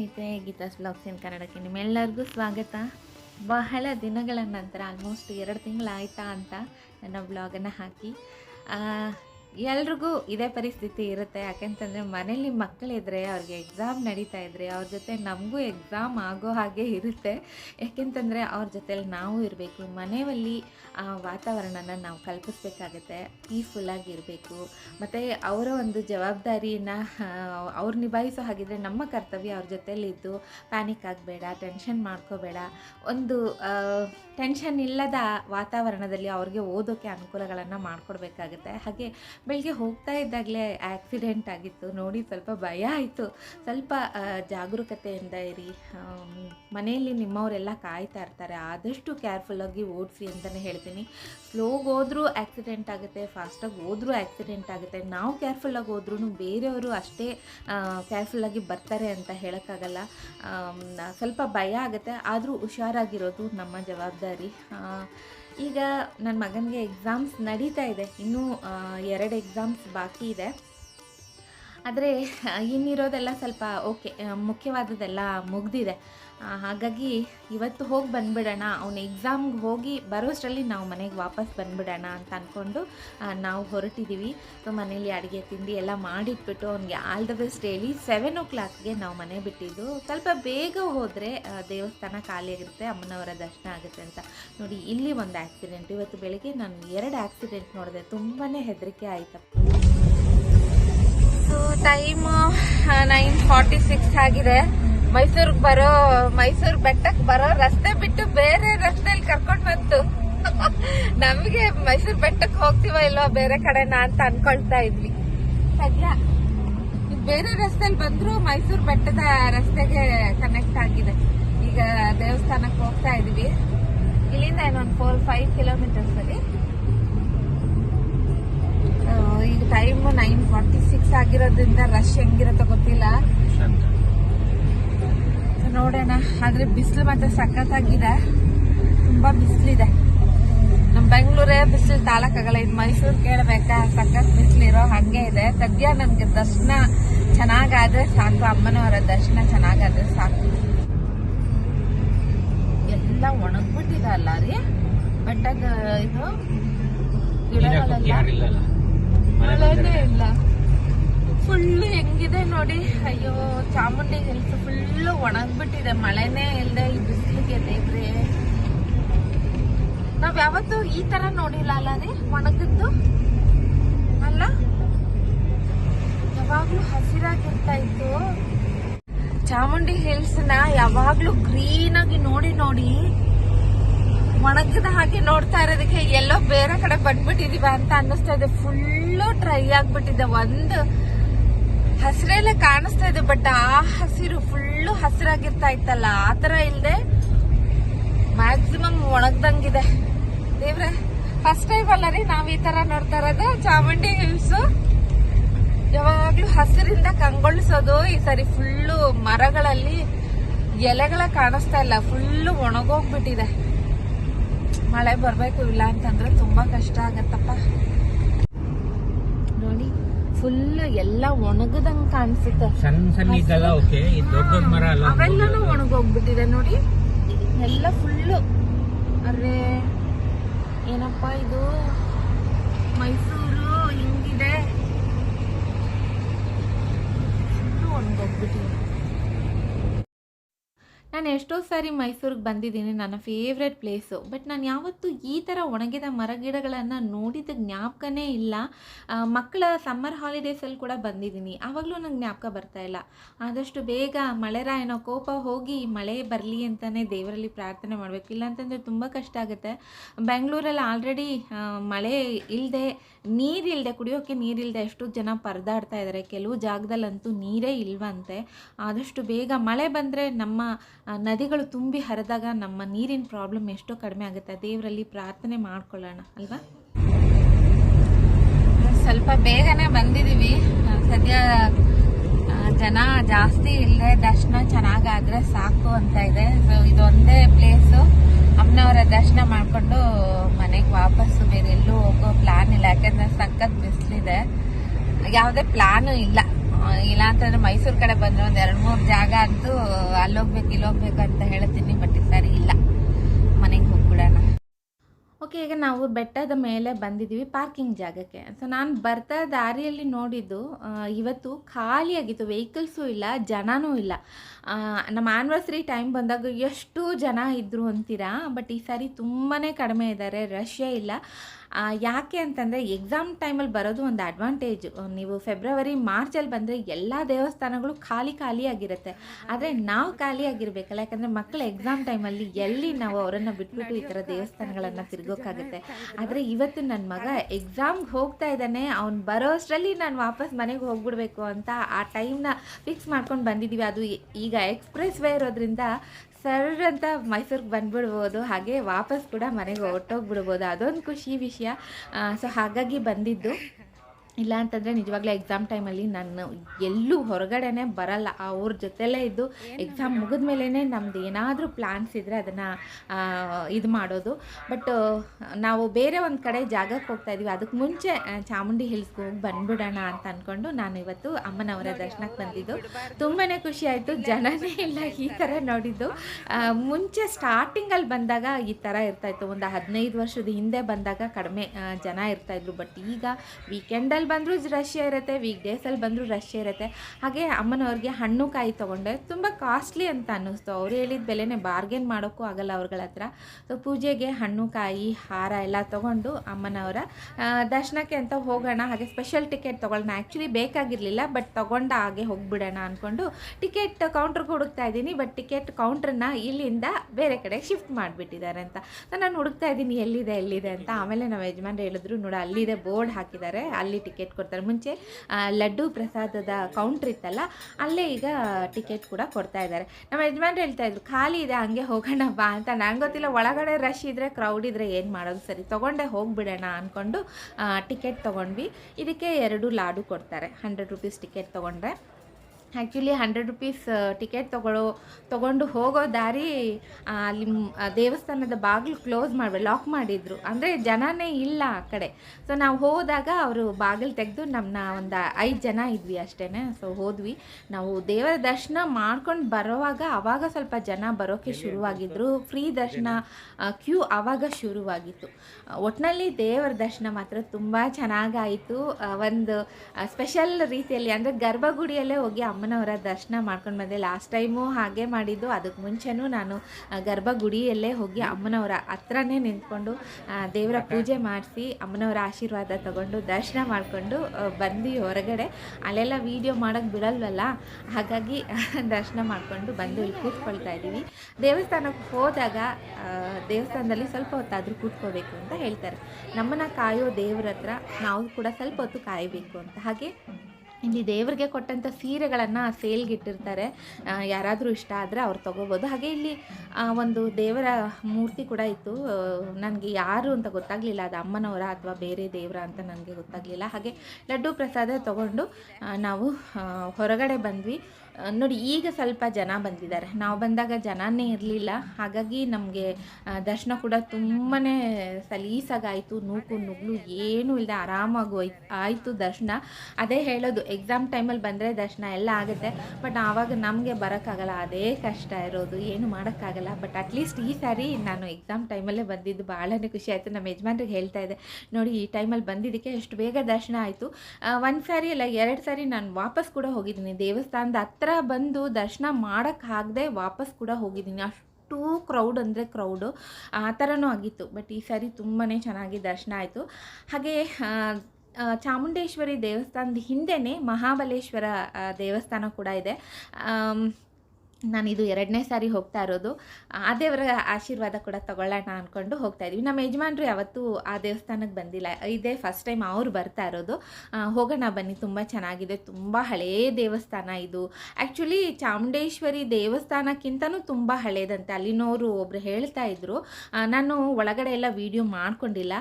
ಸ್ನೇಹಿತರೆ ಗೀತಾಸ್ ಬ್ಲಾಗ್ಸ್ ಇನ್ ಕನ್ನಡಕ್ಕೆ ನಿಮ್ಮೆಲ್ಲರಿಗೂ ಸ್ವಾಗತ. ಬಹಳ ದಿನಗಳ ನಂತರ ಆಲ್ಮೋಸ್ಟ್ ಎರಡು ತಿಂಗಳಾಯ್ತಾ ಅಂತ ನನ್ನ ಬ್ಲಾಗನ್ನು ಹಾಕಿ. ಎಲ್ರಿಗೂ ಇದೇ ಪರಿಸ್ಥಿತಿ ಇರುತ್ತೆ. ಯಾಕೆಂತಂದರೆ ಮನೇಲಿ ಮಕ್ಕಳಿದ್ರೆ ಅವ್ರಿಗೆ ಎಕ್ಸಾಮ್ ನಡೀತಾ ಇದ್ರೆ ಅವ್ರ ಜೊತೆ ನಮಗೂ ಎಕ್ಸಾಮ್ ಆಗೋ ಹಾಗೆ ಇರುತ್ತೆ. ಯಾಕೆಂತಂದರೆ ಅವ್ರ ಜೊತೇಲಿ ನಾವು ಇರಬೇಕು. ಮನೆಯಲ್ಲಿ, ಆ, ವಾತಾವರಣನ ನಾವು ಕಲ್ಪಿಸ್ಬೇಕಾಗತ್ತೆ. ಪೀಸ್ಫುಲ್ಲಾಗಿ ಇರಬೇಕು. ಮತ್ತು ಅವರ ಒಂದು ಜವಾಬ್ದಾರಿನ ಅವ್ರು ನಿಭಾಯಿಸೋ ಹಾಗಿದ್ರೆ ನಮ್ಮ ಕರ್ತವ್ಯ ಅವ್ರ ಜೊತೇಲಿದ್ದು ಪ್ಯಾನಿಕ್ ಆಗಬೇಡ ಟೆನ್ಷನ್ ಮಾಡ್ಕೋಬೇಡ. ಒಂದು ಟೆನ್ಷನ್ ಇಲ್ಲದ ವಾತಾವರಣದಲ್ಲಿ ಅವ್ರಿಗೆ ಓದೋಕ್ಕೆ ಅನುಕೂಲಗಳನ್ನು ಮಾಡಿಕೊಡ್ಬೇಕಾಗತ್ತೆ. ಹಾಗೆ ಬೆಳಗ್ಗೆ ಹೋಗ್ತಾ ಇದ್ದಾಗಲೇ ಆಕ್ಸಿಡೆಂಟ್ ಆಗಿತ್ತು. ನೋಡಿ ಸ್ವಲ್ಪ ಭಯ ಆಯಿತು. ಸ್ವಲ್ಪ ಜಾಗರೂಕತೆಯಿಂದ ಇರಿ. ಮನೆಯಲ್ಲಿ ನಿಮ್ಮವರೆಲ್ಲ ಕಾಯ್ತಾ ಇರ್ತಾರೆ. ಆದಷ್ಟು ಕೇರ್ಫುಲ್ಲಾಗಿ ಓಡಿಸಿ ಅಂತಲೇ ಹೇಳ್ತೀನಿ. ಸ್ಲೋಗೆ ಹೋದರೂ ಆಕ್ಸಿಡೆಂಟ್ ಆಗುತ್ತೆ ಫಾಸ್ಟಾಗಿ ಹೋದರೂ ಆಕ್ಸಿಡೆಂಟ್ ಆಗುತ್ತೆ. ನಾವು ಕೇರ್ಫುಲ್ಲಾಗಿ ಹೋದ್ರೂ ಬೇರೆಯವರು ಅಷ್ಟೇ ಕೇರ್ಫುಲ್ಲಾಗಿ ಬರ್ತಾರೆ ಅಂತ ಹೇಳೋಕ್ಕಾಗಲ್ಲ. ಸ್ವಲ್ಪ ಭಯ ಆಗುತ್ತೆ. ಆದರೂ ಹುಷಾರಾಗಿರೋದು ನಮ್ಮ ಜವಾಬ್ದಾರಿ. ಈಗ ನನ್ನ ಮಗನಿಗೆ ಎಕ್ಸಾಮ್ಸ್ ನಡೀತಾ ಇದೆ. ಇನ್ನೂ ಎರಡು ಎಕ್ಸಾಮ್ಸ್ ಬಾಕಿ ಇದೆ. ಆದರೆ ಇನ್ನಿರೋದೆಲ್ಲ ಸ್ವಲ್ಪ ಓಕೆ ಮುಖ್ಯವಾದದ್ದೆಲ್ಲ ಮುಗ್ದಿದೆ. ಹಾಗಾಗಿ ಇವತ್ತು ಹೋಗಿ ಬಂದ್ಬಿಡೋಣ. ಅವನ ಎಕ್ಸಾಮ್ಗೆ ಹೋಗಿ ಬರೋಷ್ಟರಲ್ಲಿ ನಾವು ಮನೆಗೆ ವಾಪಸ್ ಬಂದ್ಬಿಡೋಣ ಅಂತ ಅಂದ್ಕೊಂಡು ನಾವು ಹೊರಟಿದ್ದೀವಿ ಸೊ ಮನೇಲಿ ಅಡುಗೆ, ತಿಂಡಿ ಎಲ್ಲ ಮಾಡಿಟ್ಬಿಟ್ಟು ಅವ್ನಿಗೆ ಆಲ್ ದ ಬೆಸ್ಟ್ ಹೇಳಿ ಸೆವೆನ್ ಓ ಕ್ಲಾಕ್ಗೆ ನಾವು ಮನೆ ಬಿಟ್ಟಿದ್ದು. ಸ್ವಲ್ಪ ಬೇಗ ಹೋದರೆ ದೇವಸ್ಥಾನ ಖಾಲಿಯಾಗಿರುತ್ತೆ ಅಮ್ಮನವರ ದರ್ಶನ ಆಗುತ್ತೆ ಅಂತ. ನೋಡಿ, ಇಲ್ಲಿ ಒಂದು ಆ್ಯಕ್ಸಿಡೆಂಟ್ ಇವತ್ತು ಬೆಳಗ್ಗೆ ನಾನು ಎರಡು ಆ್ಯಕ್ಸಿಡೆಂಟ್ ನೋಡಿದೆ. ತುಂಬಾ ಹೆದರಿಕೆ ಆಯ್ತಪ್ಪ ಟೈಮು ನೈನ್ ಫಾರ್ಟಿ ಸಿಕ್ಸ್ ಆಗಿದೆ. ಮೈಸೂರಿಗೆ ಬರೋ, ಮೈಸೂರು ಬೆಟ್ಟಕ್ಕೆ ಬರೋ ರಸ್ತೆ ಬಿಟ್ಟು ಬೇರೆ ರಸ್ತೆಯಲ್ಲಿ ಕರ್ಕೊಂಡು ಬಂತು. ನಮಗೆ ಮೈಸೂರು ಬೆಟ್ಟಕ್ಕೆ ಹೋಗ್ತೀವ ಇಲ್ವಾ ಬೇರೆ ಕಡೆನಾ ಅಂತ ಅನ್ಕೊಳ್ತಾ ಇದ್ವಿ. ಸದ್ಯ ಬೇರೆ ರಸ್ತೆಯಲ್ಲಿ ಬಂದ್ರು ಮೈಸೂರು ಬೆಟ್ಟದ ರಸ್ತೆಗೆ ಕನೆಕ್ಟ್ ಆಗಿದೆ. ಈಗ ದೇವಸ್ಥಾನಕ್ಕೆ ಹೋಗ್ತಾ ಇದೀವಿ. ಇಲ್ಲಿಂದ ಇನ್ನೊಂದು ಫೋರ್ ಫೈವ್ ಕಿಲೋಮೀಟರ್ಸ್ ಅಲ್ಲಿ. ಈಗ ಟೈಮ್ ನೈನ್ ಫಾರ್ಟಿ ಸಿಕ್ಸ್ ಆಗಿರೋದ್ರಿಂದ ರಶ್ ಹೆಂಗಿರತ್ತ ಗೊತ್ತಿಲ್ಲ. ನೋಡೋಣ. ಆದ್ರೆ ಬಿಸಿಲು ಮಾತ್ರ ಸಖತ್ತಾಗಿದೆ. ತುಂಬಾ ಬಿಸಿಲಿದೆ. ನಮ್ ಬೆಂಗಳೂರೇ ಬಿಸಿಲು ತಾಳಕ್ಕಾಗಲ್ಲ ಇದು ಮೈಸೂರು ಕೇಳಬೇಕಾ? ಸಖತ್ ಬಿಸಿಲಿರೋ ಹಂಗೆ ಇದೆ. ಸದ್ಯ ನನ್ಗೆ ದರ್ಶನ ಚೆನ್ನಾಗಾದ್ರೆ ಸಾಕು. ಅಮ್ಮನವರ ದರ್ಶನ ಚೆನ್ನಾಗಾದ್ರೆ ಸಾಕು. ಎಲ್ಲ ಒಣಗ್ಬಿಟ್ಟಿದೆ ಅಲ್ಲ ರೀ? ಬೆಟ್ಟದ ಇದು ಗಿಡಗಳೆಲ್ಲ ಮಳೆನೇ ಇಲ್ಲ. ಫುಲ್ಲು ಹೆಂಗಿದೆ ನೋಡಿ. ಅಯ್ಯೋ, ಚಾಮುಂಡಿ ಹಿಲ್ಸ್ ಫುಲ್ಲು ಒಣಗ್ಬಿಟ್ಟಿದೆ. ಮಳೆನೇ ಇಲ್ಲದೆ ಈ ಬಿಸಿಲಿಗೆ ದೇವ್ರೆ ನಾವ್ ಯಾವತ್ತು ಈ ತರ ನೋಡಿಲ್ಲ ಅಲ್ಲ ರೀ? ಒಣಗಿದ್ದು? ಅಲ್ಲ? ಯಾವಾಗ್ಲೂ ಹಸಿರಾಗಿರ್ತಾ ಇತ್ತು. ಚಾಮುಂಡಿ ಹಿಲ್ಸ್ನ ಯಾವಾಗ್ಲೂ ಗ್ರೀನ್ ಆಗಿ ನೋಡಿ ನೋಡಿ ಒಣಗಿದ ಹಾಗೆ ನೋಡ್ತಾ ಇರೋದಕ್ಕೆ ಎಲ್ಲೋ ಬೇರೆ ಕಡೆ ಬಂದ್ಬಿಟ್ಟಿದೀವ ಅಂತ ಅನ್ನಿಸ್ತಾ ಇದೆ. ಫುಲ್ಲು ಡ್ರೈ ಆಗ್ಬಿಟ್ಟಿದೆ. ಒಂದು ಹಸಿರೆಲ್ಲ ಕಾಣಿಸ್ತಾ ಇದೆ ಬಟ್ ಆ ಹಸಿರು ಫುಲ್ಲು ಹಸಿರಾಗಿರ್ತಾ ಇತ್ತಲ್ಲ, ಆ ಥರ ಇಲ್ಲದೆ ಮ್ಯಾಕ್ಸಿಮಮ್ ಒಣಗ್ದಂಗಿದೆ. ದೇವ್ರೆ ಫಸ್ಟ್ ಟೈಮ್ ಅಲ್ಲ ರೀ ನಾವ್ ಈ ತರ ನೋಡ್ತಾ ಇರೋದು. ಚಾಮುಂಡಿ ಹಿಲ್ಸ್ ಯಾವಾಗ್ಲೂ ಹಸಿರಿಂದ ಕಂಗೊಳಿಸೋದು. ಈ ಸರಿ ಫುಲ್ಲು ಮರಗಳಲ್ಲಿ ಎಲೆಗಳ ಕಾಣಿಸ್ತಾ ಇಲ್ಲ ಫುಲ್ಲು ಒಣಗೋಗ್ಬಿಟ್ಟಿದೆ. ಮಳೆ ಬರ್ಬೇಕು ಇಲ್ಲ ಅಂತಂದ್ರೆ ತುಂಬಾ ಕಷ್ಟ ಆಗತ್ತಪ್ಪ. ನೋಡಿ. ಫುಲ್ ಎಲ್ಲ ಒಣಗದಂಗ್ ಕಾಣಿಸುತ್ತೆ. ಸಣ್ಣ ಸಣ್ಣ ಇದೆಲ್ಲ ಓಕೆ ಈ ದೊಡ್ಡ ದೊಡ್ಡ ಮರ ಅಲ್ಲ ಅವೆಲ್ಲನೂ ಒಣಗೋಗ್ಬಿಟ್ಟಿದೆ ನೋಡಿ. ಎಲ್ಲ ಫುಲ್ಲು ಅರೆ ಏನಪ್ಪ ಇದು? ಮೈಸೂರು ಹಿಂಗಿದೆ. ಫುಲ್ಲು ಒಣಗೋಗ್ಬಿಟ್ಟಿದೆ. ನಾನು ಎಷ್ಟೋ ಸಾರಿ ಮೈಸೂರಿಗೆ ಬಂದಿದ್ದೀನಿ, ನನ್ನ ಫೇವ್ರೆಟ್ ಪ್ಲೇಸು ಬಟ್ ನಾನು ಯಾವತ್ತೂ ಈ ಥರ ಒಣಗಿದ ಮರಗಿಡಗಳನ್ನು ನೋಡಿದ ಜ್ಞಾಪಕನೇ ಇಲ್ಲ. ಮಕ್ಕಳ ಸಮ್ಮರ್ ಹಾಲಿಡೇಸಲ್ಲಿ ಕೂಡ ಬಂದಿದ್ದೀನಿ. ಆವಾಗಲೂ ನಂಗೆ ಜ್ಞಾಪಕ ಬರ್ತಾ ಇಲ್ಲ. ಆದಷ್ಟು ಬೇಗ ಮಳೆರಾಯನ ಕೋಪ ಹೋಗಿ ಮಳೆ ಬರಲಿ ಅಂತಲೇ ದೇವರಲ್ಲಿ ಪ್ರಾರ್ಥನೆ ಮಾಡಬೇಕು. ಇಲ್ಲಾಂತಂದರೆ ತುಂಬ ಕಷ್ಟ ಆಗುತ್ತೆ. ಬೆಂಗಳೂರಲ್ಲಿ ಆಲ್ರೆಡಿ ಮಳೆ ಇಲ್ಲದೆ ನೀರಿಲ್ಲದೆ ಕುಡಿಯೋಕ್ಕೆ ನೀರಿಲ್ಲದೆ ಎಷ್ಟು ಜನ ಪರದಾಡ್ತಾ ಇದ್ದಾರೆ ಕೆಲವು ಜಾಗದಲ್ಲಂತೂ ನೀರೇ ಇಲ್ವಂತೆ. ಆದಷ್ಟು ಬೇಗ ಮಳೆ ಬಂದರೆ ನಮ್ಮ ನದಿಗಳು ತುಂಬಿ ಹರಿದಾಗ ನಮ್ಮ ನೀರಿನ ಪ್ರಾಬ್ಲಮ್ ಎಷ್ಟೋ ಕಡಿಮೆ ಆಗುತ್ತೆ. ದೇವರಲ್ಲಿ ಪ್ರಾರ್ಥನೆ ಮಾಡ್ಕೊಳ್ಳೋಣ, ಅಲ್ವಾ? ಸ್ವಲ್ಪ ಬೇಗನೆ ಬಂದಿದ್ದೀವಿ. ಸದ್ಯ ಜನ ಜಾಸ್ತಿ ಇಲ್ಲದೆ ದರ್ಶನ ಚೆನ್ನಾಗಾದ್ರೆ ಸಾಕು ಅಂತ ಇದೆ. ಸೊ ಇದೊಂದೇ ಪ್ಲೇಸು ಅಮ್ಮನವರ ದರ್ಶನ ಮಾಡಿಕೊಂಡು ಮನೆಗೆ ವಾಪಸ್ಸು ಬೇರೆ ಎಲ್ಲೂ ಹೋಗೋ ಪ್ಲಾನ್ ಇಲ್ಲ. ಯಾಕೆಂದ್ರೆ ಸಖತ್ ಬಿಸಿಲಿದೆ. ಯಾವುದೇ ಪ್ಲಾನು ಇಲ್ಲ. ಇಲ್ಲ ಅಂತಂದ್ರೆ ಮೈಸೂರು ಕಡೆ ಬಂದ್ರೆ ಒಂದ್ ಎರಡ್ ಮೂರ್ ಜಾಗ ಅಂತೂ ಅಲ್ಲೋಗ್ಬೇಕು, ಇಲ್ಲೋಗ್ಬೇಕು ಅಂತ ಹೇಳ್ತೀನಿ ಬಟ್ ಈ ಸಾರಿ ಇಲ್ಲ. ಮನೆಗೆ ಹೋಗ್ಬಿಡೋಣ. ಓಕೆ ಈಗ ನಾವು ಬೆಟ್ಟದ ಮೇಲೆ ಬಂದಿದ್ದೀವಿ ಪಾರ್ಕಿಂಗ್ ಜಾಗಕ್ಕೆ. ಸೊ ನಾನು ಬರ್ತಾ ದಾರಿಯಲ್ಲಿ ನೋಡಿದ್ದು ಇವತ್ತು ಖಾಲಿಯಾಗಿತ್ತು ವೆಹಿಕಲ್ಸು ಇಲ್ಲ, ಜನನೂ ಇಲ್ಲ. ನಮ್ಮ ಆ್ಯನಿವರ್ಸರಿ ಟೈಮ್ ಬಂದಾಗ ಎಷ್ಟು ಜನ ಇದ್ದರು ಅಂತೀರಾ ಬಟ್ ಈ ಸಾರಿ ತುಂಬಾ ಕಡಿಮೆ ಇದ್ದಾರೆ ರಶ್ಯೇ ಇಲ್ಲ. ಯಾಕೆ ಅಂತಂದರೆ ಎಕ್ಸಾಮ್ ಟೈಮಲ್ಲಿ ಬರೋದು ಒಂದು ಅಡ್ವಾಂಟೇಜು ನೀವು ಫೆಬ್ರವರಿ ಮಾರ್ಚಲ್ಲಿ ಬಂದರೆ ಎಲ್ಲ ದೇವಸ್ಥಾನಗಳು ಖಾಲಿ ಖಾಲಿಯಾಗಿರುತ್ತೆ ಆದರೆ ನಾವು ಖಾಲಿಯಾಗಿರಬೇಕಲ್ಲ ಯಾಕಂದರೆ ಮಕ್ಕಳ ಎಕ್ಸಾಮ್ ಟೈಮಲ್ಲಿ ಎಲ್ಲಿ ನಾವು ಅವರನ್ನು ಬಿಟ್ಬಿಟ್ಟು ಈ ಥರ ದೇವಸ್ಥಾನಗಳನ್ನು ತಿರ್ಗೋಕ್ಕಾಗುತ್ತೆ ಆದರೆ ಇವತ್ತು ನನ್ನ ಮಗ ಎಕ್ಸಾಮ್ಗೆ ಹೋಗ್ತಾ ಇದ್ದಾನೆ, ಅವ್ನು ಬರೋ ಅಷ್ಟರಲ್ಲಿ ನಾನು ವಾಪಸ್ ಮನೆಗೆ ಹೋಗ್ಬಿಡ್ಬೇಕು ಅಂತ ಆ ಟೈಮ್ನ ಫಿಕ್ಸ್ ಮಾಡ್ಕೊಂಡು ಬಂದಿದ್ದೀವಿ ಅದು ಈಗ ಎಕ್ಸ್ಪ್ರೆಸ್ ವೇ ಇರೋದ್ರಿಂದ ಸರ್ ಅಂತ ಮೈಸೂರಿಗೆ ಬಂದ್ಬಿಡ್ಬೋದು, ಹಾಗೆ ವಾಪಸ್ ಕೂಡ ಮನೆಗೆ ಹೊರಟೋಗ್ಬಿಡ್ಬೋದು. ಅದೊಂದು ಖುಷಿ ವಿಷಯ. ಸೊ ಹಾಗಾಗಿ ಬಂದಿದ್ದು. ಇಲ್ಲ ಅಂತಂದರೆ ನಿಜವಾಗ್ಲೂ ಎಕ್ಸಾಮ್ ಟೈಮಲ್ಲಿ ನಾನು ಎಲ್ಲೂ ಹೊರಗಡೆನೇ ಬರಲ್ಲ. ಅವ್ರ ಜೊತೆಲೇ ಇದ್ದು ಎಕ್ಸಾಮ್ ಮುಗಿದ ಮೇಲೇ ನಮ್ದು ಏನಾದರೂ ಪ್ಲ್ಯಾನ್ಸ್ ಇದ್ದರೆ ಅದನ್ನು ಇದು ಮಾಡೋದು. ಬಟ್ ನಾವು ಬೇರೆ ಒಂದು ಕಡೆ ಜಾಗಕ್ಕೆ ಹೋಗ್ತಾ ಇದೀವಿ. ಅದಕ್ಕೆ ಮುಂಚೆ ಚಾಮುಂಡಿ ಹಿಲ್ಸ್ಗೆ ಹೋಗಿ ಬಂದ್ಬಿಡೋಣ ಅಂತ ಅಂದ್ಕೊಂಡು ನಾನು ಇವತ್ತು ಅಮ್ಮನವರ ದರ್ಶನಕ್ಕೆ ಬಂದಿದ್ದು. ತುಂಬಾ ಖುಷಿ ಆಯಿತು. ಜನನೇ ಇಲ್ಲ ಈ ಥರ ನೋಡಿದ್ದು. ಮುಂಚೆ ಸ್ಟಾರ್ಟಿಂಗಲ್ಲಿ ಬಂದಾಗ ಈ ಥರ ಇರ್ತಾಯಿತ್ತು ಒಂದು ಹದಿನೈದು ವರ್ಷದ ಹಿಂದೆ ಬಂದಾಗ ಕಡಿಮೆ ಜನ ಇರ್ತಾಯಿದ್ರು ಬಟ್ ಈಗ ವೀಕೆಂಡಲ್ಲಿ ಬಂದರೂ ರಶ್ ಇರುತ್ತೆ ವೀಕ್ ಡೇಸಲ್ಲಿ ಬಂದರೂ ರಶ್ ಇರುತ್ತೆ. ಹಾಗೆ ಅಮ್ಮನವ್ರಿಗೆ ಹಣ್ಣು ಕಾಯಿ ತೊಗೊಂಡೆ. ತುಂಬ ಕಾಸ್ಟ್ಲಿ ಅಂತ ಅನ್ನಿಸ್ತು. ಅವ್ರು ಹೇಳಿದ ಬೆಲೆನೇ ಬಾರ್ಗೇನ್ ಮಾಡೋಕ್ಕೂ ಆಗಲ್ಲ ಅವ್ರಗಳ ಹತ್ರ. ಸೊ ಪೂಜೆಗೆ ಹಣ್ಣು ಕಾಯಿ, ಹಾರ ಎಲ್ಲ ತೊಗೊಂಡು ಅಮ್ಮನವರ ದರ್ಶನಕ್ಕೆ ಅಂತ ಹೋಗೋಣ. ಹಾಗೆ ಸ್ಪೆಷಲ್ ಟಿಕೆಟ್ ತೊಗೊಳ್ಳೋಣ. ಆ್ಯಕ್ಚುಲಿ ಬೇಕಾಗಿರಲಿಲ್ಲ ಬಟ್ ತೊಗೊಂಡ ಹಾಗೆ ಹೋಗಿಬಿಡೋಣ ಅಂದ್ಕೊಂಡು ಟಿಕೆಟ್ ಕೌಂಟ್ರಿಗೆ ಹುಡುಕ್ತಾ ಇದ್ದೀನಿ. ಬಟ್ ಟಿಕೆಟ್ ಕೌಂಟ್ರನ್ನ ಇಲ್ಲಿಂದ ಬೇರೆ ಕಡೆ ಶಿಫ್ಟ್ ಮಾಡಿಬಿಟ್ಟಿದ್ದಾರೆ ಅಂತ. ನಾನು ಹುಡುಕ್ತಾ ಇದ್ದೀನಿ, ಎಲ್ಲಿದೆ ಎಲ್ಲಿದೆ ಅಂತ. ಆಮೇಲೆ ನಮ್ಮ ಯಜಮಾನ್ರು ಹೇಳಿದ್ರು, ನೋಡು, ಅಲ್ಲಿದೆ ಬೋರ್ಡ್ ಹಾಕಿದ್ದಾರೆ. ಅಲ್ಲಿ ಟಿಕೆಟ್ ಕೊಡ್ತಾರೆ. ಮುಂಚೆ ಲಡ್ಡು ಪ್ರಸಾದದ ಕೌಂಟ್ರ್ ಇತ್ತಲ್ಲ, ಅಲ್ಲೇ ಈಗ ಟಿಕೆಟ್ ಕೂಡ ಕೊಡ್ತಾ ಇದ್ದಾರೆ. ನಮ್ಮ ಯಜಮಾನ್ರು ಹೇಳ್ತಾ ಇದ್ರು, ಖಾಲಿ ಇದೆ, ಹಂಗೆ ಹೋಗೋಣ ಬಾ ಅಂತ. ನಂಗೆ ಗೊತ್ತಿಲ್ಲ, ಒಳಗಡೆ ರಶ್ ಇದ್ದರೆ ಕ್ರೌಡ್ ಇದ್ದರೆ ಏನು ಮಾಡೋದು? ಸರಿ, ತೊಗೊಂಡೆ, ಹೋಗ್ಬಿಡೋಣ ಅಂದ್ಕೊಂಡು ಟಿಕೆಟ್ ತೊಗೊಂಡ್ವಿ. ಇದಕ್ಕೆ ಎರಡು ಲಾಡು ಕೊಡ್ತಾರೆ. ಹಂಡ್ರೆಡ್ ರುಪೀಸ್ ಟಿಕೆಟ್ ತೊಗೊಂಡ್ರೆ. ಆ್ಯಕ್ಚುಲಿ ಹಂಡ್ರೆಡ್ ರುಪೀಸ್ ಟಿಕೆಟ್ ತೊಗೊಳ್ಳೋ ತೊಗೊಂಡು ಹೋಗೋ ದಾರಿ ಅಲ್ಲಿ ದೇವಸ್ಥಾನದ ಬಾಗಿಲು ಕ್ಲೋಸ್ ಮಾಡಿ ಲಾಕ್ ಮಾಡಿದ್ರು. ಅಂದರೆ ಜನನೇ ಇಲ್ಲ ಆ ಕಡೆ. ಸೊ ನಾವು ಹೋದಾಗ ಅವರು ಬಾಗಿಲು ತೆಗೆದು ನಮ್ಮನ್ನ ಒಂದು ಐದು ಜನ ಇದ್ವಿ ಅಷ್ಟೇ ಸೊ ಹೋದ್ವಿ. ನಾವು ದೇವರ ದರ್ಶನ ಮಾಡ್ಕೊಂಡು ಬರೋವಾಗ ಆವಾಗ ಸ್ವಲ್ಪ ಜನ ಬರೋಕ್ಕೆ ಶುರುವಾಗಿದ್ದರು ಫ್ರೀ ದರ್ಶನ ಕ್ಯೂ ಆವಾಗ ಶುರುವಾಗಿತ್ತು. ಒಟ್ಟಿನಲ್ಲಿ ದೇವರ ದರ್ಶನ ಮಾತ್ರ ತುಂಬ ಚೆನ್ನಾಗಾಯಿತು. ಒಂದು ಸ್ಪೆಷಲ್ ರೀತಿಯಲ್ಲಿ ಅಂದರೆ ಗರ್ಭಗುಡಿಯಲ್ಲೇ ಹೋಗಿ ಅಮ್ಮನವರ ದರ್ಶನ ಮಾಡ್ಕೊಂಡು ಬಂದೆ. ಲಾಸ್ಟ್ ಟೈಮು ಹಾಗೆ ಮಾಡಿದ್ದು. ಅದಕ್ಕೆ ಮುಂಚೆನೂ ನಾನು ಗರ್ಭಗುಡಿಯಲ್ಲೇ ಹೋಗಿ ಅಮ್ಮನವರ ಹತ್ರನೇ ನಿಂತ್ಕೊಂಡು ದೇವರ ಪೂಜೆ ಮಾಡಿಸಿ ಅಮ್ಮನವರ ಆಶೀರ್ವಾದ ತಗೊಂಡು ದರ್ಶನ ಮಾಡಿಕೊಂಡು ಬಂದು ಹೊರಗಡೆ. ಅಲ್ಲೆಲ್ಲ ವೀಡಿಯೋ ಮಾಡೋಕ್ಕೆ ಬಿಡಲ್ವಲ್ಲ? ಹಾಗಾಗಿ ದರ್ಶನ ಮಾಡಿಕೊಂಡು ಬಂದು ಇಲ್ಲಿ ಕೂತ್ಕೊಳ್ತಾ ಇದ್ದೀವಿ. ದೇವಸ್ಥಾನಕ್ಕೆ ಹೋದಾಗ ದೇವಸ್ಥಾನದಲ್ಲಿ ಸ್ವಲ್ಪ ಹೊತ್ತಾದರೂ ಕೂತ್ಕೋಬೇಕು ಅಂತ ಹೇಳ್ತಾರೆ. ನಮ್ಮನ್ನು ಕಾಯೋ ದೇವ್ರ ಹತ್ರ ನಾವು ಕೂಡ ಸ್ವಲ್ಪ ಹೊತ್ತು ಕಾಯಬೇಕು ಅಂತ. ಹಾಗೆ? ಇಲ್ಲಿ ದೇವರಿಗೆ ಕೊಟ್ಟಂಥ ಸೀರೆಗಳನ್ನು ಸೇಲ್ಗೆ ಇಟ್ಟಿರ್ತಾರೆ. ಯಾರಾದರೂ ಇಷ್ಟ ಆದರೆ ಅವ್ರು ತೊಗೋಬೋದು. ಹಾಗೆ ಇಲ್ಲಿ ಒಂದು ದೇವರ ಮೂರ್ತಿ ಕೂಡ ಇತ್ತು. ನನಗೆ ಯಾರು ಅಂತ ಗೊತ್ತಾಗಲಿಲ್ಲ. ಅದು ಅಮ್ಮನವರ ಅಥವಾ ಬೇರೆ ದೇವರ ಅಂತ ನನಗೆ ಗೊತ್ತಾಗಲಿಲ್ಲ. ಹಾಗೆ ಲಡ್ಡು ಪ್ರಸಾದ ತಗೊಂಡು ನಾವು ಹೊರಗಡೆ ಬಂದ್ವಿ. ನೋಡಿ, ಈಗ ಸ್ವಲ್ಪ ಜನ ಬಂದಿದ್ದಾರೆ. ನಾವು ಬಂದಾಗ ಜನನೇ ಇರಲಿಲ್ಲ. ಹಾಗಾಗಿ ನಮಗೆ ದರ್ಶನ ಕೂಡ ತುಂಬಾ ಸಲೀಸಾಗಾಯಿತು. ನೂಕು, ನುಗ್ಲು ಏನೂ ಇಲ್ಲದೆ ಆರಾಮಾಗಿ ಹೋಯ್, ಆಯಿತು ದರ್ಶನ. ಅದೇ ಹೇಳೋದು ಎಕ್ಸಾಮ್ ಟೈಮಲ್ಲಿ ಬಂದರೆ ದರ್ಶನ ಎಲ್ಲ ಆಗುತ್ತೆ. ಬಟ್ ಆವಾಗ ನಮಗೆ ಬರೋಕ್ಕಾಗಲ್ಲ. ಅದೇ ಕಷ್ಟ ಇರೋದು. ಏನು ಮಾಡೋಕ್ಕಾಗಲ್ಲ. ಬಟ್ ಅಟ್ಲೀಸ್ಟ್ ಈ ಸಾರಿ ನಾನು ಎಕ್ಸಾಮ್ ಟೈಮಲ್ಲೇ ಬಂದಿದ್ದು ಭಾಳನೇ ಖುಷಿ ಆಯಿತು. ನಮ್ಮ ಯಜಮಾನ್ರಿಗೆ ಹೇಳ್ತಾ ಇದೆ ನೋಡಿ, ಈ ಟೈಮಲ್ಲಿ ಬಂದಿದ್ದಕ್ಕೆ ಎಷ್ಟು ಬೇಗ ದರ್ಶನ ಆಯಿತು. ಒಂದು ಸಾರಿ ಅಲ್ಲ, ಎರಡು ಸಾರಿ ನಾನು ವಾಪಸ್ ಕೂಡ ಹೋಗಿದ್ದೀನಿ. ದೇವಸ್ಥಾನದ ಹತ್ರ ಬಂದು ದರ್ಶನ ಮಾಡೋಕ್ಕಾಗದೆ ವಾಪಸ್ ಕೂಡ ಹೋಗಿದ್ದೀನಿ. ಅಷ್ಟು ಕ್ರೌಡ್ ಅಂದರೆ ಕ್ರೌಡು ಆ ಥರನೂ ಆಗಿತ್ತು. ಬಟ್ ಈ ಸಾರಿ ತುಂಬಾ ಚೆನ್ನಾಗಿ ದರ್ಶನ ಆಯಿತು. ಹಾಗೆ ಚಾಮುಂಡೇಶ್ವರಿ ದೇವಸ್ಥಾನದ ಹಿಂದೆಯೇ ಮಹಾಬಲೇಶ್ವರ ದೇವಸ್ಥಾನ ಕೂಡ ಇದೆ. ಆಮ್, ಇದು ಎರಡನೇ ಸಾರಿ ಹೋಗ್ತಾ ಇರೋದು. ಆ ದೇವರ ಆಶೀರ್ವಾದ ಕೂಡ ತಗೊಳ್ಳೋಣ ಅಂದ್ಕೊಂಡು ಹೋಗ್ತಾ ಇದ್ವಿ. ನಮ್ಮ ಯಜಮಾನ್ರು ಯಾವತ್ತೂ ಆ ದೇವಸ್ಥಾನಕ್ಕೆ ಬಂದಿಲ್ಲ. ಇದೇ ಫಸ್ಟ್ ಟೈಮ್ ಅವರು ಬರ್ತಾ ಇರೋದು. ಹೋಗೋಣ ಬನ್ನಿ ತುಂಬ ಚೆನ್ನಾಗಿದೆ. ತುಂಬ ಹಳೇ ದೇವಸ್ಥಾನ ಇದು. ಆ್ಯಕ್ಚುಲಿ ಚಾಮುಂಡೇಶ್ವರಿ ದೇವಸ್ಥಾನಕ್ಕಿಂತನೂ ತುಂಬ ಹಳೇದಂತೆ. ಅಲ್ಲಿನವರು ಒಬ್ಬರು ಹೇಳ್ತಾ ಇದ್ರು. ನಾನು ಒಳಗಡೆ ಎಲ್ಲ ವಿಡಿಯೋ ಮಾಡ್ಕೊಂಡಿಲ್ಲ.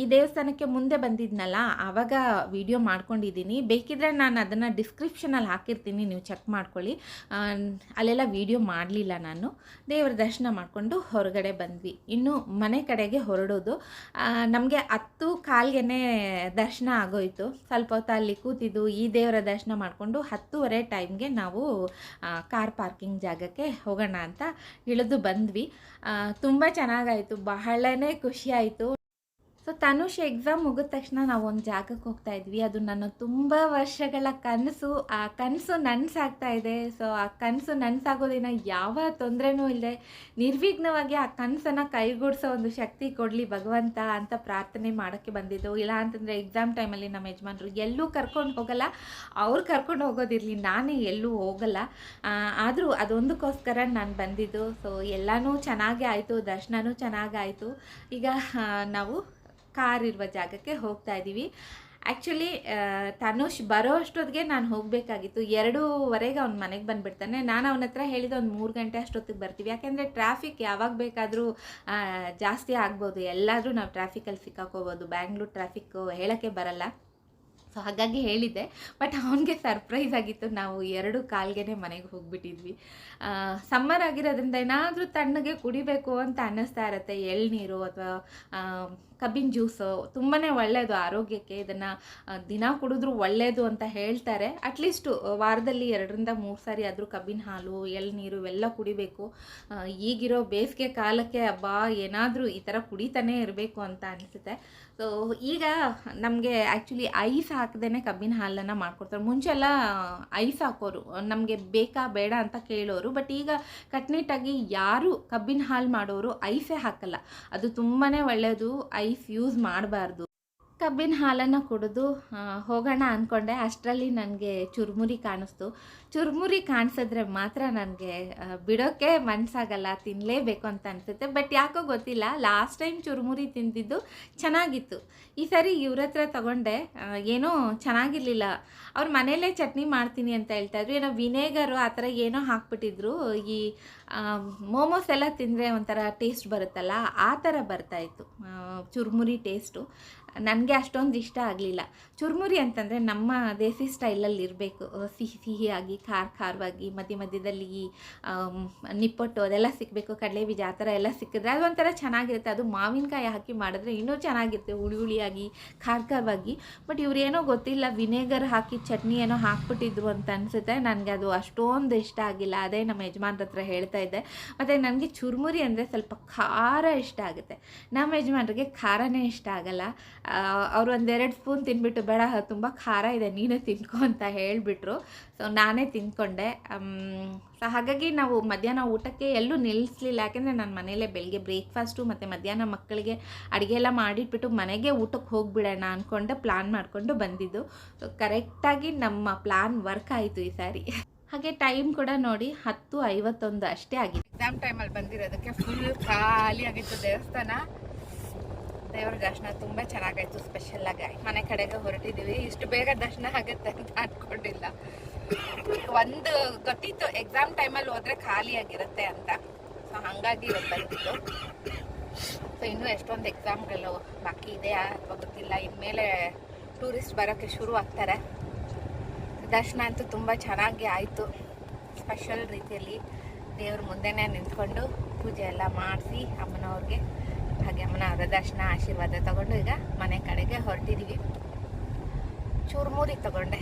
ಈ ದೇವಸ್ಥಾನಕ್ಕೆ ಮುಂದೆ ಬಂದಿದ್ನಲ್ಲ ಆವಾಗ ವೀಡಿಯೋ ಮಾಡ್ಕೊಂಡಿದ್ದೀನಿ. ಬೇಕಿದ್ರೆ ನಾನು ಅದನ್ನು ಡಿಸ್ಕ್ರಿಪ್ಷನಲ್ಲಿ ಹಾಕಿರ್ತೀನಿ. ನೀವು ಚೆಕ್ ಮಾಡ್ಕೊಳ್ಳಿ. ಅಲ್ಲೆಲ್ಲ ವೀಡಿಯೋ ಮಾಡಲಿಲ್ಲ ನಾನು. ದೇವರ ದರ್ಶನ ಮಾಡಿಕೊಂಡು ಹೊರಗಡೆ ಬಂದ್ವಿ. ಇನ್ನು ಮನೆ ಕಡೆಗೆ ಹೊರಡೋದು. ನಮಗೆ ಹತ್ತು ಕಾಲ್ಗೆ ದರ್ಶನ ಆಗೋಯ್ತು. ಸ್ವಲ್ಪ ಹೊತ್ತು ಅಲ್ಲಿ ಕೂತಿದ್ದು ಈ ದೇವರ ದರ್ಶನ ಮಾಡಿಕೊಂಡು ಹತ್ತುವರೆ ಟೈಮ್ಗೆ ನಾವು ಕಾರ್ ಪಾರ್ಕಿಂಗ್ ಜಾಗಕ್ಕೆ ಹೋಗೋಣ ಅಂತ ಇಳಿದು ಬಂದ್ವಿ. ತುಂಬ ಚೆನ್ನಾಗಾಯಿತು. ಬಹಳನೇ ಖುಷಿಯಾಯಿತು ಸೊ ತನುಷ್ ಎಕ್ಸಾಮ್ ಮುಗಿದ ತಕ್ಷಣ ನಾವು ಒಂದು ಜಾಗಕ್ಕೆ ಹೋಗ್ತಾ ಇದ್ವಿ. ಅದು ನನ್ನ ತುಂಬ ವರ್ಷಗಳ ಕನಸು. ಆ ಕನಸು ನನಸಾಗ್ತಾ ಇದೆ. ಸೊ ಆ ಕನಸು ನನಸಾಗೋದಿನ ಯಾವ ತೊಂದರೆನೂ ಇಲ್ಲದೆ ನಿರ್ವಿಘ್ನವಾಗಿ ಆ ಕನಸನ್ನು ಕೈಗೂಡಿಸೋ ಒಂದು ಶಕ್ತಿ ಕೊಡಲಿ ಭಗವಂತ ಅಂತ ಪ್ರಾರ್ಥನೆ ಮಾಡೋಕ್ಕೆ ಬಂದಿದ್ದು. ಇಲ್ಲ ಅಂತಂದರೆ ಎಕ್ಸಾಮ್ ಟೈಮಲ್ಲಿ ನಮ್ಮ ಯಜಮಾನರು ಎಲ್ಲೂ ಕರ್ಕೊಂಡು ಹೋಗಲ್ಲ. ಅವ್ರು ಕರ್ಕೊಂಡು ಹೋಗೋದಿರಲಿ, ನಾನೇ ಎಲ್ಲೂ ಹೋಗಲ್ಲ. ಆದರೂ ಅದೊಂದಕ್ಕೋಸ್ಕರ ನಾನು ಬಂದಿದ್ದು. ಸೊ ಎಲ್ಲನೂ ಚೆನ್ನಾಗೇ ಆಯಿತು. ದರ್ಶನನೂ ಚೆನ್ನಾಗಾಯಿತು. ಈಗ ನಾವು ಕಾರ್ ಇರುವ ಜಾಗಕ್ಕೆ ಹೋಗ್ತಾ ಇದ್ದೀವಿ. ಆ್ಯಕ್ಚುಲಿ ತನುಷ್ ಬರೋ ಅಷ್ಟೊತ್ತಿಗೆ ನಾನು ಹೋಗಬೇಕಾಗಿತ್ತು. ಎರಡೂವರೆಗೆ ಅವ್ನು ಮನೆಗೆ ಬಂದುಬಿಡ್ತಾನೆ. ನಾನು ಅವನ ಹತ್ರ ಹೇಳಿದ ಒಂದು ಮೂರು ಗಂಟೆ ಅಷ್ಟೊತ್ತಿಗೆ ಬರ್ತೀವಿ. ಯಾಕೆಂದರೆ ಟ್ರಾಫಿಕ್ ಯಾವಾಗ ಬೇಕಾದರೂ ಜಾಸ್ತಿ ಆಗ್ಬೋದು. ಎಲ್ಲಾದರೂ ನಾವು ಟ್ರಾಫಿಕಲ್ಲಿ ಸಿಕ್ಕಾಕೋಬೋದು ಬ್ಯಾಂಗ್ಳೂರು ಟ್ರಾಫಿಕ್ಕು ಹೇಳೋಕ್ಕೆ ಬರಲ್ಲ. ಸೊ ಹಾಗಾಗಿ ಹೇಳಿದ್ದೆ. ಬಟ್ ಅವನಿಗೆ ಸರ್ಪ್ರೈಸ್ ಆಗಿತ್ತು. ನಾವು ಎರಡು ಕಾಲ್ಗೆ ಮನೆಗೆ ಹೋಗಿಬಿಟ್ಟಿದ್ವಿ. ಸಮ್ಮರ್ ಆಗಿರೋದ್ರಿಂದ ಏನಾದರೂ ತಣ್ಣಗೆ ಕುಡಿಬೇಕು ಅಂತ ಅನ್ನಿಸ್ತಾ ಇರುತ್ತೆ. ಎಳ್ನೀರು ಅಥವಾ ಕಬ್ಬಿನ ಜ್ಯೂಸು ತುಂಬಾ ಒಳ್ಳೆಯದು ಆರೋಗ್ಯಕ್ಕೆ ಇದನ್ನು ದಿನ ಕುಡಿದ್ರೂ ಒಳ್ಳೆಯದು ಅಂತ ಹೇಳ್ತಾರೆ. ಅಟ್ಲೀಸ್ಟು ವಾರದಲ್ಲಿ ಎರಡರಿಂದ ಮೂರು ಸಾರಿ ಆದರೂ ಕಬ್ಬಿನ ಹಾಲು ಎಳ್ನೀರು ಇವೆಲ್ಲ ಕುಡಿಬೇಕು. ಈಗಿರೋ ಬೇಸಿಗೆ ಕಾಲಕ್ಕೆ ಹಬ್ಬ ಏನಾದರೂ ಈ ಥರ ಕುಡಿತಾನೇ ಇರಬೇಕು ಅಂತ ಅನಿಸುತ್ತೆ. ಸೊ ಈಗ ನಮಗೆ ಆ್ಯಕ್ಚುಲಿ ಐಸ್ ಹಾಕದೇ ಕಬ್ಬಿನ ಹಾಲನ್ನು ಮಾಡ್ಕೊಡ್ತಾರೆ. ಮುಂಚೆಲ್ಲ ಐಸ್ ಹಾಕೋರು, ನಮಗೆ ಬೇಕಾ, ಬೇಡ ಅಂತ ಕೇಳೋರು. ಬಟ್ ಈಗ ಕಟ್ನಿಟ್ಟಾಗಿ ಯಾರು ಕಬ್ಬಿನ ಹಾಲು ಮಾಡೋರು, ಐಸೇ ಹಾಕಲ್ಲ. ಅದು ತುಂಬಾ ಒಳ್ಳೆಯದು ಐಸ್ ಯೂಸ್ ಮಾಡಬಾರ್ದು. ಕಬ್ಬಿನ ಹಾಲನ್ನು ಕುಡಿದು ಹೋಗೋಣ ಅಂದ್ಕೊಂಡೆ ಅಷ್ಟರಲ್ಲಿ ನನಗೆ ಚುರುಮುರಿ ಕಾಣಿಸ್ತು. ಚುರುಮುರಿ ಕಾಣಿಸಿದ್ರೆ ಮಾತ್ರ ನನಗೆ ಬಿಡೋಕ್ಕೆ ಮನಸ್ಸಾಗಲ್ಲ ತಿನ್ನಲೇಬೇಕು ಅಂತ ಅನಿಸುತ್ತೆ. ಬಟ್ ಯಾಕೋ ಗೊತ್ತಿಲ್ಲ, ಲಾಸ್ಟ್ ಟೈಮ್ ಚುರುಮುರಿ ತಿಂದಿದ್ದು ಚೆನ್ನಾಗಿತ್ತು. ಈ ಸರಿ ಇವ್ರ ಹತ್ರ ತಗೊಂಡೆ ಏನೂ ಚೆನ್ನಾಗಿರ್ಲಿಲ್ಲ. ಅವ್ರ ಮನೆಯಲ್ಲೇ ಚಟ್ನಿ ಮಾಡ್ತೀನಿ ಅಂತ ಹೇಳ್ತಾ ಇದ್ರು. ಏನೋ ವಿನೇಗರು ಆ ಥರ ಏನೋ ಹಾಕ್ಬಿಟ್ಟಿದ್ರು. ಈ ಮೋಮೋಸ್ ಎಲ್ಲ ತಿಂದರೆ ಒಂಥರ ಟೇಸ್ಟ್ ಬರುತ್ತಲ್ಲ, ಆ ಥರ ಬರ್ತಾಯಿತ್ತು ಚುರುಮುರಿ ಟೇಸ್ಟು. ನನಗೆ ಅಷ್ಟೊಂದು ಇಷ್ಟ ಆಗಲಿಲ್ಲ. ಚುರುಮುರಿ ಅಂತಂದರೆ ನಮ್ಮ ದೇಸಿ ಸ್ಟೈಲಲ್ಲಿ ಇರಬೇಕು. ಸಿಹಿ ಸಿಹಿಯಾಗಿ, ಖಾರ ಖಾರವಾಗಿ, ಮಧ್ಯ ಮಧ್ಯದಲ್ಲಿ ನಿಪ್ಪಟ್ಟು ಅದೆಲ್ಲ ಸಿಕ್ಕಬೇಕು ಕಡಲೆ ಬೀಜ ಆ ಥರ ಎಲ್ಲ ಸಿಕ್ಕಿದ್ರೆ ಅದು ಒಂಥರ ಚೆನ್ನಾಗಿರುತ್ತೆ. ಅದು ಮಾವಿನಕಾಯಿ ಹಾಕಿ ಮಾಡಿದ್ರೆ ಇನ್ನೂ ಚೆನ್ನಾಗಿರುತ್ತೆ. ಹುಳಿ ಹುಳಿಯಾಗಿ, ಖಾರ ಖಾರವಾಗಿ. ಬಟ್ ಇವ್ರೇನೋ ಗೊತ್ತಿಲ್ಲ, ವಿನೇಗರ್ ಹಾಕಿ ಚಟ್ನಿ ಏನೋ ಹಾಕ್ಬಿಟ್ಟಿದ್ರು ಅಂತ ಅನಿಸುತ್ತೆ. ನನಗೆ ಅದು ಅಷ್ಟೊಂದು ಇಷ್ಟ ಆಗಿಲ್ಲ. ಅದೇ ನಮ್ಮ ಯಜಮಾನ್ರ ಹತ್ರ ಹೇಳ್ತಾ ಇದ್ದೆ. ಮತ್ತು ನನಗೆ ಚುರುಮುರಿ ಅಂದರೆ ಸ್ವಲ್ಪ ಖಾರ ಇಷ್ಟ ಆಗುತ್ತೆ. ನಮ್ಮ ಯಜಮಾನ್ರಿಗೆ ಖಾರನೇ ಇಷ್ಟ ಆಗಲ್ಲ. ಅವ್ರು ಒಂದೆರಡು ಸ್ಪೂನ್ ತಿನ್ಬಿಟ್ಟು, ಬೇಡ, ತುಂಬ ಖಾರ ಇದೆ, ನೀನೇ ತಿನ್ಕೊ ಅಂತ ಹೇಳಿಬಿಟ್ರು. ಸೊ ನಾನೇ ತಿಂದ್ಕೊಂಡೆ ಸೊ ಹಾಗಾಗಿ ನಾವು ಮಧ್ಯಾಹ್ನ ಊಟಕ್ಕೆ ಎಲ್ಲೂ ನಿಲ್ಲಿಸ್ಲಿಲ್ಲ ಯಾಕೆಂದರೆ ನಾನು ಮನೆಯಲ್ಲೇ ಬೆಳಗ್ಗೆ ಬ್ರೇಕ್ಫಾಸ್ಟು ಮತ್ತು ಮಧ್ಯಾಹ್ನ ಮಕ್ಕಳಿಗೆ ಅಡುಗೆ ಎಲ್ಲ ಮಾಡಿಟ್ಬಿಟ್ಟು ಮನೆಗೆ ಊಟಕ್ಕೆ ಹೋಗಿಬಿಡೋಣ ಅಂದ್ಕೊಂಡು ಪ್ಲ್ಯಾನ್ ಮಾಡಿಕೊಂಡು ಬಂದಿದ್ದು. ಸೊ ಕರೆಕ್ಟಾಗಿ ನಮ್ಮ ಪ್ಲ್ಯಾನ್ ವರ್ಕ್ ಆಯಿತು ಈ ಸಾರಿ. ಹಾಗೆ ಟೈಮ್ ಕೂಡ ನೋಡಿ ಹತ್ತು ಐವತ್ತೊಂದು ಅಷ್ಟೇ ಆಗಿದೆ. ಎಕ್ಸಾಮ್ ಟೈಮಲ್ಲಿ ಬಂದಿರೋದಕ್ಕೆ ಫುಲ್ ಖಾಲಿ ಆಗಿತ್ತು ದೇವಸ್ಥಾನ. ದೇವರ ದರ್ಶನ ತುಂಬ ಚೆನ್ನಾಗಾಯ್ತು ಸ್ಪೆಷಲ್ ಆಗಿ. ಮನೆ ಕಡೆಗೆ ಹೊರಟಿದ್ದೀವಿ ಇಷ್ಟು ಬೇಗ ದರ್ಶನ ಆಗುತ್ತೆ ಅಂತ ಅನ್ಕೊಂಡಿಲ್ಲ. ಒಂದು ಗೊತ್ತಿತ್ತು ಎಕ್ಸಾಮ್ ಟೈಮಲ್ಲಿ ಹೋದ್ರೆ ಖಾಲಿ ಆಗಿರುತ್ತೆ ಅಂತ. ಸೊ ಹಾಗಾಗಿ ಬಂದಿದ್ದು. ಸೊ ಇನ್ನೂ ಎಷ್ಟೊಂದು ಎಕ್ಸಾಮ್ಗಳು ಬಾಕಿ ಇದೆಯಾ ಅಥವಾ ಗೊತ್ತಿಲ್ಲ. ಇನ್ಮೇಲೆ ಟೂರಿಸ್ಟ್ ಬರೋಕ್ಕೆ ಶುರು ಆಗ್ತಾರೆ. ದರ್ಶನ ಅಂತೂ ತುಂಬ ಚೆನ್ನಾಗಿ ಆಯಿತು. ಸ್ಪೆಷಲ್ ರೀತಿಯಲ್ಲಿ ದೇವ್ರ ಮುಂದೆನೇ ನಿಂತ್ಕೊಂಡು ಪೂಜೆ ಎಲ್ಲ ಮಾಡಿಸಿ ಅಮ್ಮನವ್ರಿಗೆ. ಹಾಗೆ ಅಮ್ಮನವರ ದರ್ಶನ ಆಶೀರ್ವಾದ ತಗೊಂಡು ಈಗ ಮನೆ ಕಡೆಗೆ ಹೊರಟಿದ್ದೀವಿ ಚೂರ್ಮೂರಿ ತಗೊಂಡೆ.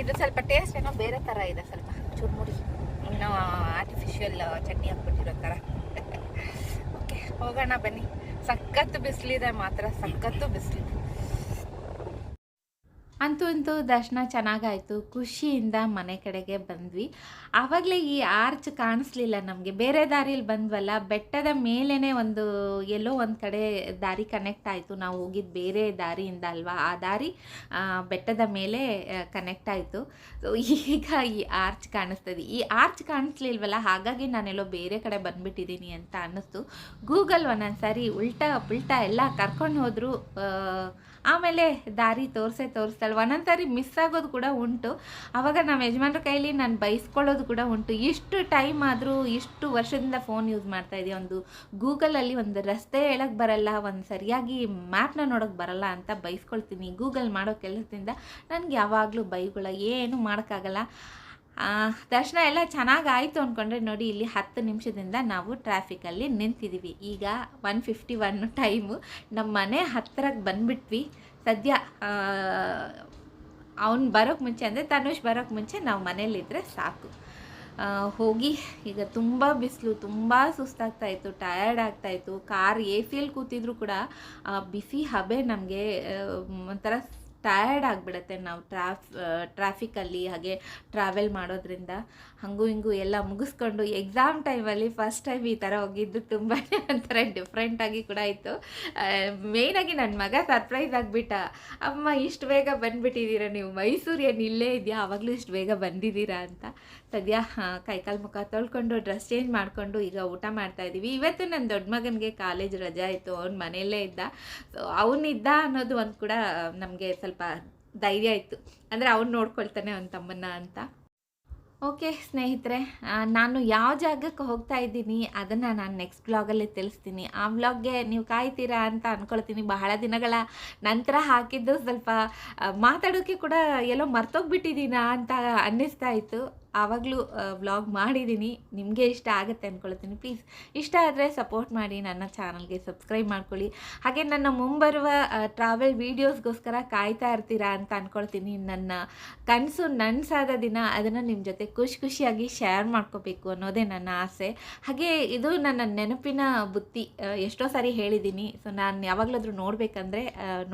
ಇದು ಸ್ವಲ್ಪ ಟೇಸ್ಟ್ ಏನೋ ಬೇರೆ ಥರ ಇದೆ ಸ್ವಲ್ಪ. ಚುರ್ಮುರಿ. ಇನ್ನೂ ಆರ್ಟಿಫಿಷಿಯಲ್ ಚಟ್ನಿ ಹಾಕ್ಬಿಟ್ಟಿರೋ ಥರ ಓಕೆ ಹೋಗೋಣ ಬನ್ನಿ. ಸಖತ್ತು ಬಿಸಿಲಿದೆ ಮಾತ್ರ, ಸಖತ್ತು ಬಿಸಿಲು. ಅಂತೂ ಅಂತೂ ದರ್ಶನ ಚೆನ್ನಾಗಾಯಿತು. ಖುಷಿಯಿಂದ ಮನೆ ಕಡೆಗೆ ಬಂದ್ವಿ. ಆವಾಗಲೇ ಈ ಆರ್ಚ್ ಕಾಣಿಸ್ಲಿಲ್ಲ ನಮಗೆ. ಬೇರೆ ದಾರಿಯಲ್ಲಿ ಬಂದ್ವಲ್ಲ, ಬೆಟ್ಟದ ಮೇಲೇ ಒಂದು ಎಲ್ಲೋ ಒಂದು ಕಡೆ ದಾರಿ ಕನೆಕ್ಟ್ ಆಯಿತು. ನಾವು ಹೋಗಿದ್ದು ಬೇರೆ ದಾರಿಯಿಂದ ಅಲ್ವಾ? ಆ ದಾರಿ ಬೆಟ್ಟದ ಮೇಲೆ ಕನೆಕ್ಟ್ ಆಯಿತು. ಸೊ ಈಗ ಈ ಆರ್ಚ್ ಕಾಣಿಸ್ತದೆ. ಈ ಆರ್ಚ್ ಕಾಣಿಸ್ಲಿಲ್ವಲ್ಲ, ಹಾಗಾಗಿ ನಾನೆಲ್ಲೋ ಬೇರೆ ಕಡೆ ಬಂದುಬಿಟ್ಟಿದ್ದೀನಿ ಅಂತ ಅನ್ನಿಸ್ತು. ಗೂಗಲ್ ಒಂದೊಂದು ಸಾರಿ ಉಲ್ಟಾ ಪುಲ್ಟಾ ಎಲ್ಲ ಕರ್ಕೊಂಡು ಹೋದ್ರು ಆಮೇಲೆ ದಾರಿ ತೋರಿಸೇ ತೋರಿಸ್ತಾಳೆ ಒಂದೊಂದು ಸಾರಿ ಮಿಸ್ ಆಗೋದು ಕೂಡ ಉಂಟು. ಆವಾಗ ನಮ್ಮ ಯಜಮಾನ್ರ ಕೈಲಿ ನಾನು ಬೈಸ್ಕೊಳ್ಳೋದು ಕೂಡ ಉಂಟು. ಇಷ್ಟು ಟೈಮ್ ಆದರೂ, ಇಷ್ಟು ವರ್ಷದಿಂದ ಫೋನ್ ಯೂಸ್ ಮಾಡ್ತಾ ಇದೆಯಾ? ಒಂದು ಗೂಗಲಲ್ಲಿ ಒಂದು ರಸ್ತೆ ಹೇಳಕ್ಕೆ ಬರಲ್ಲ, ಒಂದು ಸರಿಯಾಗಿ ಮ್ಯಾಪ್ನ ನೋಡೋಕ್ಕೆ ಬರಲ್ಲ ಅಂತ ಬೈಸ್ಕೊಳ್ತೀನಿ. ಗೂಗಲ್ ಮಾಡೋ ಕೆಲಸದಿಂದ ನನಗೆ ಯಾವಾಗಲೂ ಬೈಗುಳ. ಏನು ಮಾಡೋಕ್ಕಾಗಲ್ಲ. ದರ್ಶನ ಎಲ್ಲ ಚೆನ್ನಾಗಾಯಿತು ಅಂದ್ಕೊಂಡ್ರೆ ನೋಡಿ ಇಲ್ಲಿ ಹತ್ತು ನಿಮಿಷದಿಂದ ನಾವು ಟ್ರಾಫಿಕಲ್ಲಿ ನಿಂತಿದ್ದೀವಿ. ಈಗ ಒನ್ ಫಿಫ್ಟಿ ಒನ್ ಟೈಮು. ನಮ್ಮ ಮನೆ ಹತ್ತಿರಕ್ಕೆ ಬಂದುಬಿಟ್ವಿ. ಸದ್ಯ ಅವ್ನು ಬರೋಕ್ಕೆ ಮುಂಚೆ ಅಂದರೆ ತನುಷ್ ಬರೋಕ್ಕೆ ಮುಂಚೆ ನಾವು ಮನೇಲಿದ್ದರೆ ಸಾಕು. ಹೋಗಿ ಈಗ ತುಂಬ ಬಿಸಿಲು, ತುಂಬ ಸುಸ್ತಾಗ್ತಾಯಿತ್ತು ಟಯರ್ಡ್ ಆಗ್ತಾಯಿತ್ತು ಕಾರ್ ಎ ಸಿಯಲ್ಲಿ ಕೂತಿದ್ರು ಕೂಡ ಬಿಸಿ ಹಬೆ ನಮಗೆ ಒಂಥರ ಟಯರ್ಡ್ ಆಗಿಬಿಡುತ್ತೆ ನಾವು ಟ್ರಾಫ್ ಟ್ರಾಫಿಕಲ್ಲಿ ಹಾಗೆ ಟ್ರಾವೆಲ್ ಮಾಡೋದ್ರಿಂದ. ಹಾಗೂ ಹಿಂಗೂ ಎಲ್ಲ ಮುಗಿಸ್ಕೊಂಡು ಎಕ್ಸಾಮ್ ಟೈಮಲ್ಲಿ ಫಸ್ಟ್ ಟೈಮ್ ಈ ಥರ ಹೋಗಿದ್ದು ತುಂಬಾ ಒಂಥರ ಡಿಫ್ರೆಂಟಾಗಿ ಕೂಡ ಇತ್ತು ಮೇಯ್ನಾಗಿ ನನ್ನ ಮಗ ಸರ್ಪ್ರೈಸ್ ಆಗಿಬಿಟ್ಟ. ಅಮ್ಮ, ಇಷ್ಟು ಬೇಗ ಬಂದುಬಿಟ್ಟಿದ್ದೀರಾ ನೀವು? ಮೈಸೂರು ಏನು ಇಲ್ಲೇ ಇದೆಯಾ? ಆವಾಗಲೂ ಇಷ್ಟು ಬೇಗ ಬಂದಿದ್ದೀರಾ ಅಂತ. ಸದ್ಯ ಕೈಕಾಲು ಮುಖ ತೊಳ್ಕೊಂಡು ಡ್ರೆಸ್ ಚೇಂಜ್ ಮಾಡಿಕೊಂಡು ಈಗ ಊಟ ಮಾಡ್ತಾ ಇದ್ದೀವಿ ಇವತ್ತು ನನ್ನ ದೊಡ್ಡ ಮಗನಿಗೆ ಕಾಲೇಜ್ ರಜಾ ಇತ್ತು ಅವ್ನು ಮನೆಯಲ್ಲೇ ಇದ್ದ. ಸೊ ಅವನಿದ್ದ ಅನ್ನೋದು ಒಂದು ಕೂಡ ನಮಗೆ ಸ್ವಲ್ಪ ಧೈರ್ಯ ಇತ್ತು. ಅಂದರೆ ಅವ್ನು ನೋಡ್ಕೊಳ್ತಾನೆ ಅವನ ತಮ್ಮನ್ನ ಅಂತ. ಓಕೆ ಸ್ನೇಹಿತರೆ ನಾನು ಯಾವ ಜಾಗಕ್ಕೆ ಹೋಗ್ತಾ ಇದ್ದೀನಿ ಅದನ್ನು ನಾನು ನೆಕ್ಸ್ಟ್ ಬ್ಲಾಗಲ್ಲಿ ತಿಳಿಸ್ತೀನಿ. ಆ ವ್ಲಾಗ್ಗೆ ನೀವು ಕಾಯ್ತೀರಾ ಅಂತ ಅಂದ್ಕೊಳ್ತೀನಿ ಬಹಳ ದಿನಗಳ ನಂತರ ಹಾಕಿದ್ದು ಸ್ವಲ್ಪ ಮಾತಾಡೋಕ್ಕೆ ಕೂಡ ಎಲ್ಲೋ ಮರ್ತೋಗ್ಬಿಟ್ಟಿದ್ದೀನಾ ಅಂತ ಅನ್ನಿಸ್ತಾ ಇತ್ತು. ಆವಾಗಲೂ ವ್ಲಾಗ್ ಮಾಡಿದ್ದೀನಿ ನಿಮಗೆ ಇಷ್ಟ ಆಗುತ್ತೆ ಅಂದ್ಕೊಳ್ತೀನಿ ಪ್ಲೀಸ್ ಇಷ್ಟ ಆದರೆ ಸಪೋರ್ಟ್ ಮಾಡಿ ನನ್ನ ಚಾನಲ್ಗೆ ಸಬ್ಸ್ಕ್ರೈಬ್ ಮಾಡ್ಕೊಳ್ಳಿ. ಹಾಗೆ ನನ್ನ ಮುಂಬರುವ ಟ್ರಾವೆಲ್ ವೀಡಿಯೋಸ್ಗೋಸ್ಕರ ಕಾಯ್ತಾ ಇರ್ತೀರಾ ಅಂತ ಅಂದ್ಕೊಳ್ತೀನಿ ನನ್ನ ಕನಸು ನನಸಾದ ದಿನ ಅದನ್ನು ನಿಮ್ಮ ಜೊತೆ ಖುಷಿ ಖುಷಿಯಾಗಿ ಶೇರ್ ಮಾಡ್ಕೋಬೇಕು ಅನ್ನೋದೇ ನನ್ನ ಆಸೆ. ಹಾಗೆ ಇದು ನನ್ನ ನೆನಪಿನ ಬುತ್ತಿ ಎಷ್ಟೋ ಸಾರಿ ಹೇಳಿದ್ದೀನಿ ಸೊ ನಾನು ಯಾವಾಗಲಾದರೂ ನೋಡಬೇಕಂದ್ರೆ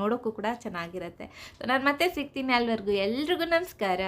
ನೋಡೋಕ್ಕೂ ಕೂಡ ಚೆನ್ನಾಗಿರುತ್ತೆ. ಸೊ ನಾನು ಮತ್ತೆ ಸಿಗ್ತೀನಿ ಅಲ್ಲಿವರೆಗೂ. ಎಲ್ರಿಗೂ ನಮಸ್ಕಾರ.